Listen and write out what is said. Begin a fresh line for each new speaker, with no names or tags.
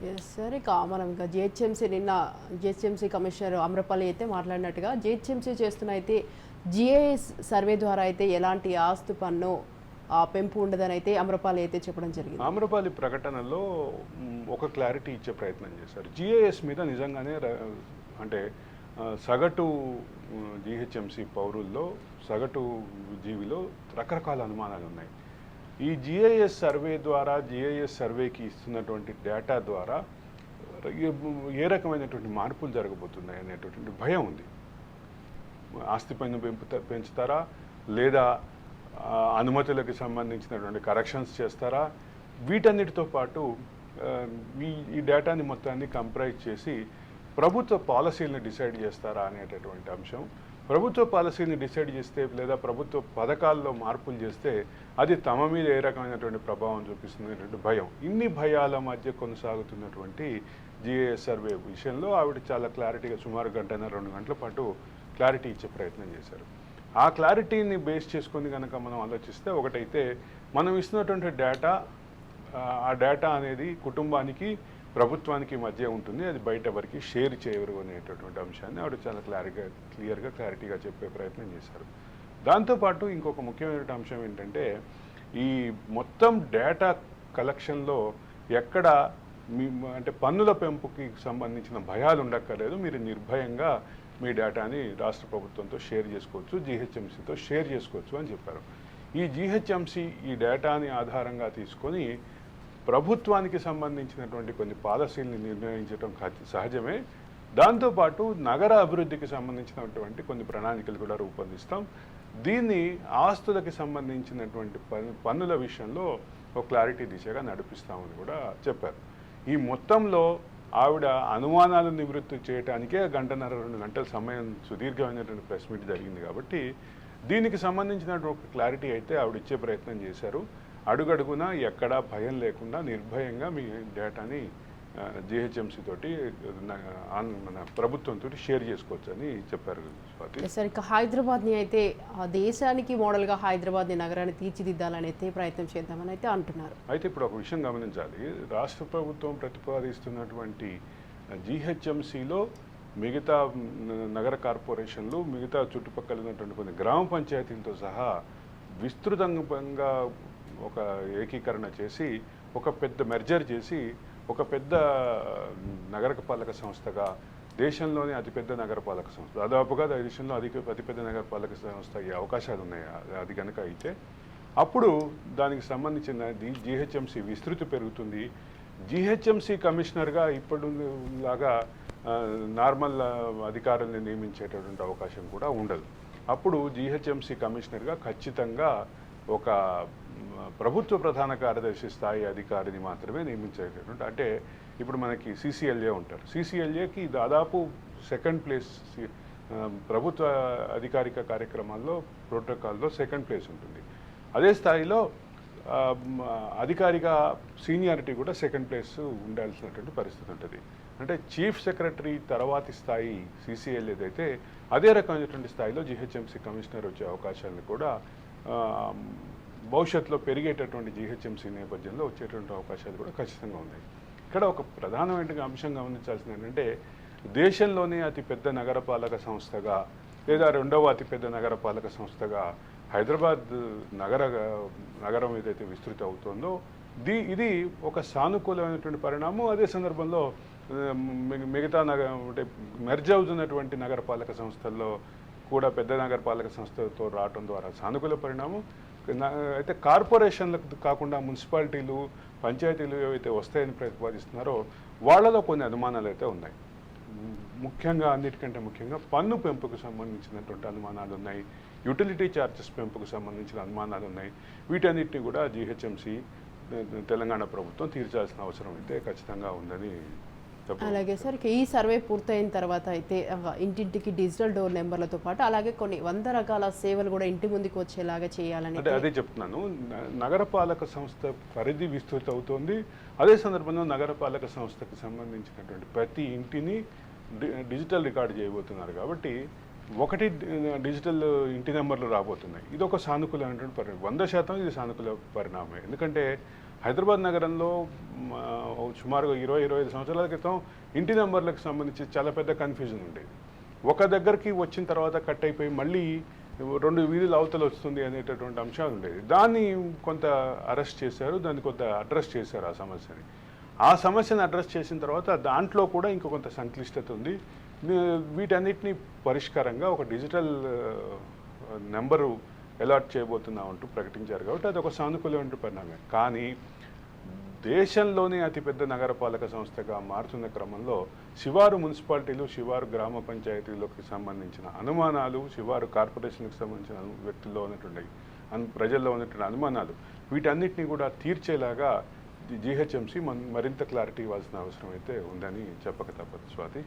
Yes sir ఇక మనం ఇంకా జిహెచ్ఎంసీ నిన్న జిహెచ్ఎంసీ కమిషనర్ అమ్రపల్లి అయితే మాట్లాడినట్టుగా జిహెచ్ఎంసీ చేస్తున్న అయితే జిఐఎస్ సర్వే ద్వారా అయితే ఎలాంటి ఆస్తు పన్ను ఆ, పెంపు ఉండదని అయితే అమ్రపాలి అయితే చెప్పడం జరిగింది.
అమ్రపాలి ప్రకటనలో ఒక క్లారిటీ ఇచ్చే ప్రయత్నం చేశారు. జిఐఎస్ మీద నిజంగానే అంటే సగటు జిహెచ్ఎంసి పౌరుల్లో సగటు జీవిలో రకరకాల అనుమానాలు ఉన్నాయి ఈ జిఐఎస్ సర్వే ద్వారా జిఐఎస్ సర్వేకి ఇస్తున్నటువంటి డేటా ద్వారా ఏ- రకమైనటువంటి మార్పులు జరగబోతున్నాయి అనేటటువంటి భయం ఉంది. ఆస్తి పన్ను పెంపుత పెంచుతారా? లేదా అనుమతులకు సంబంధించినటువంటి కరెక్షన్స్ చేస్తారా? వీటన్నిటితో పాటు ఈ ఈ డేటాని మొత్తాన్ని కంప్రైజ్ చేసి ప్రభుత్వ పాలసీలను డిసైడ్ చేస్తారా అనేటటువంటి అంశం ప్రభుత్వ పాలసీని డిసైడ్ చేస్తే లేదా ప్రభుత్వ పథకాల్లో మార్పులు చేస్తే అది తమ మీద ఏ రకమైనటువంటి ప్రభావం చూపిస్తున్నటువంటి భయం. ఇన్ని భయాల మధ్య కొనసాగుతున్నటువంటి జిఏఎస్ సర్వే విషయంలో ఆవిడ చాలా క్లారిటీగా సుమారు గంటన్నర రెండు గంటల పాటు క్లారిటీ ఇచ్చే ప్రయత్నం చేశారు. ఆ క్లారిటీని బేస్ చేసుకొని కనుక మనం ఆలోచిస్తే ఒకటైతే మనం ఇస్తున్నటువంటి డేటా ఆ డేటా అనేది కుటుంబానికి ప్రభుత్వానికి మధ్య ఉంటుంది అది బయట ఎవరికి షేర్ చేయరు అనేటటువంటి అంశాన్ని ఆవిడ చాలా క్లారిగా క్లియర్గా క్లారిటీగా చెప్పే ప్రయత్నం చేశారు. దాంతోపాటు ఇంకొక ముఖ్యమైన అంశం ఏంటంటే ఈ మొత్తం డేటా కలెక్షన్లో ఎక్కడ మీ అంటే పన్నుల పెంపుకి సంబంధించిన భయాలు ఉండక్కర్లేదు మీరు నిర్భయంగా మీ డేటాని రాష్ట్ర ప్రభుత్వంతో షేర్ చేసుకోవచ్చు జీహెచ్ఎంసీతో షేర్ చేసుకోవచ్చు అని చెప్పారు. ఈ జీహెచ్ఎంసీ ఈ డేటాని ఆధారంగా తీసుకొని ప్రభుత్వానికి సంబంధించినటువంటి కొన్ని పాలసీల్ని నిర్ణయించడం సహజమే. దాంతోపాటు నగర అభివృద్ధికి సంబంధించినటువంటి కొన్ని ప్రణాళికలు కూడా రూపొందిస్తాం. దీన్ని ఆస్తులకి సంబంధించినటువంటి పన్ను పన్నుల విషయంలో ఒక క్లారిటీ దిశగా నడిపిస్తామని కూడా చెప్పారు. ఈ మొత్తంలో ఆవిడ అనుమానాలు నివృత్తి చేయడానికే గంటన్నర రెండు గంటల సమయం సుదీర్ఘమైనటువంటి ప్రెస్ మీట్ జరిగింది కాబట్టి దీనికి సంబంధించినటువంటి ఒక క్లారిటీ అయితే ఆవిడ ఇచ్చే ప్రయత్నం చేశారు. అడుగడుగునా ఎక్కడా భయం లేకుండా నిర్భయంగా మీ డేటాని జిహెచ్ఎంసీ తోటి మన ప్రభుత్వంతో షేర్ చేసుకోవచ్చు అని చెప్పారు స్వాతి.
సార్ ఇక హైదరాబాద్ని అయితే ఆ దేశానికి మోడల్గా హైదరాబాద్ని నగరాన్ని తీర్చిదిద్దాలని అయితే ప్రయత్నం చేద్దామని అయితే అంటున్నారు.
అయితే ఇప్పుడు ఒక విషయం గమనించాలి. రాష్ట్ర ప్రభుత్వం ప్రతిపాదిస్తున్నటువంటి జీహెచ్ఎంసీలో మిగతా నగర కార్పొరేషన్లు మిగతా చుట్టుపక్కల ఉన్నటువంటి కొన్ని గ్రామ పంచాయతీలతో సహా విస్తృతంగా ఒక ఏకీకరణ చేసి ఒక పెద్ద మెర్జర్ చేసి ఒక పెద్ద నగరపాలక సంస్థగా దేశంలోనే అతిపెద్ద నగరపాలక సంస్థ. దాదాపుగా దేశంలో అధిక అతిపెద్ద నగరపాలక సంస్థ అయ్యే అవకాశాలు ఉన్నాయి. అది- కనుక అయితే అప్పుడు దానికి సంబంధించిన జిహెచ్ఎంసీ విస్తృతి పెరుగుతుంది. జిహెచ్ఎంసీ కమిషనర్గా ఇప్పుడు లాగా నార్మల్ అధికారుల్ని నియమించేటటువంటి అవకాశం కూడా ఉండదు. అప్పుడు జిహెచ్ఎంసీ కమిషనర్గా ఖచ్చితంగా ఒక ప్రభుత్వ ప్రధాన కార్యదర్శి స్థాయి అధికారిని మాత్రమే నియమించేటటువంటి అంటే ఇప్పుడు మనకి సీసీఎల్ఏ ఉంటారు. సీసీఎల్ఏకి దాదాపు సెకండ్ ప్లేస్ ప్రభుత్వ అధికారిక కార్యక్రమాల్లో ప్రోటోకాల్లో సెకండ్ ప్లేస్ ఉంటుంది. అదే స్థాయిలో అధికారిక సీనియారిటీ కూడా సెకండ్ ప్లేస్ ఉండాల్సినటువంటి పరిస్థితి ఉంటుంది. అంటే చీఫ్ సెక్రటరీ తర్వాతి స్థాయి సీసీఎల్ ఏదైతే అదే రకమైనటువంటి స్థాయిలో జిహెచ్ఎంసీ కమిషనర్ వచ్చే అవకాశాలను కూడా భవిష్యత్తులో పెరిగేటటువంటి జిహెచ్ఎంసీ నేపథ్యంలో వచ్చేటువంటి అవకాశాలు కూడా ఖచ్చితంగా ఉన్నాయి. ఇక్కడ ఒక ప్రధానమైన అంశం గమనించాల్సింది ఏంటంటే దేశంలోనే అతిపెద్ద నగరపాలక సంస్థగా లేదా రెండవ అతిపెద్ద నగరపాలక సంస్థగా హైదరాబాద్ నగర నగరం ఏదైతే విస్తృతి అవుతుందో దీ ఇది ఒక సానుకూలమైనటువంటి పరిణామం. అదే సందర్భంలో మిగతా నగ అంటే మెర్జ్ అవుతున్నటువంటి నగరపాలక సంస్థల్లో కూడా పెద్ద నగరపాలక సంస్థతో రావటం ద్వారా సానుకూల పరిణామం. అయితే కార్పొరేషన్లకు కాకుండా మున్సిపాలిటీలు పంచాయతీలు ఏవైతే వస్తాయని ప్రతిపాదిస్తున్నారో వాళ్ళలో కొన్ని అనుమానాలు అయితే ఉన్నాయి. ముఖ్యంగా అన్నిటికంటే ముఖ్యంగా పన్ను పెంపుకు సంబంధించినటువంటి అనుమానాలు ఉన్నాయి. యుటిలిటీ ఛార్జెస్ పెంపుకు సంబంధించిన అనుమానాలు ఉన్నాయి. వీటన్నిటిని కూడా జీహెచ్ఎంసీ తెలంగాణ ప్రభుత్వం తీర్చాల్సిన అవసరం అయితే ఖచ్చితంగా ఉందని
అలాగే సార్ ఈ సర్వే పూర్తయిన తర్వాత అయితే ఇంటింటికి డిజిటల్ డోర్ నెంబర్లతో పాటు అలాగే కొన్ని వంద రకాల సేవలు కూడా ఇంటి ముందుకు వచ్చేలాగా చేయాలని
అంటే అదే చెప్తున్నాను. నగరపాలక సంస్థ పరిధి విస్తృత అవుతోంది అదే సందర్భంలో నగరపాలక సంస్థకి సంబంధించినటువంటి ప్రతి ఇంటిని డిజిటల్ రికార్డ్ చేయబోతున్నారు కాబట్టి ఒకటి డిజిటల్ ఇంటి నెంబర్లు రాబోతున్నాయి. ఇది ఒక సానుకూలమైనటువంటి పరిణామం వంద శాతం ఇది సానుకూల పరిణామమే. ఎందుకంటే హైదరాబాద్ నగరంలో సుమారుగా ఇరవై ఇరవై ఐదు సంవత్సరాల క్రితం ఇంటి నెంబర్లకు సంబంధించి చాలా పెద్ద కన్ఫ్యూజన్ ఉండేది ఒక దగ్గరికి వచ్చిన తర్వాత కట్ అయిపోయి మళ్ళీ రెండు వీధులు అవతల వస్తుంది అనేటటువంటి అంశాలు ఉండేది దాన్ని కొంత అరెస్ట్ చేశారు దాన్ని కొంత అడ్రస్ చేశారు ఆ సమస్యని. ఆ సమస్యను అడ్రస్ చేసిన తర్వాత దాంట్లో కూడా ఇంకో కొంత సంక్లిష్టత ఉంది. వీటన్నిటినీ వీటన్నిటిని పరిష్కారంగా ఒక డిజిటల్ నెంబరు అలాట్ చేయబోతున్నామంటూ ప్రకటించారు కాబట్టి అది ఒక సానుకూలమైన పరిణామే కానీ దేశంలోనే అతిపెద్ద నగరపాలక సంస్థగా మారుతున్న క్రమంలో శివారు మున్సిపాలిటీలు శివారు గ్రామ పంచాయతీలకు సంబంధించిన అనుమానాలు శివారు కార్పొరేషన్కి సంబంధించిన వ్యక్తుల్లో ఉన్నటువంటి ప్రజల్లో ఉన్నటువంటి అనుమానాలు వీటన్నిటిని కూడా తీర్చేలాగా జిహెచ్ఎంసీ మరింత క్లారిటీ ఇవ్వాల్సిన అవసరం అయితే ఉందని చెప్పక తప్పదు స్వాతి.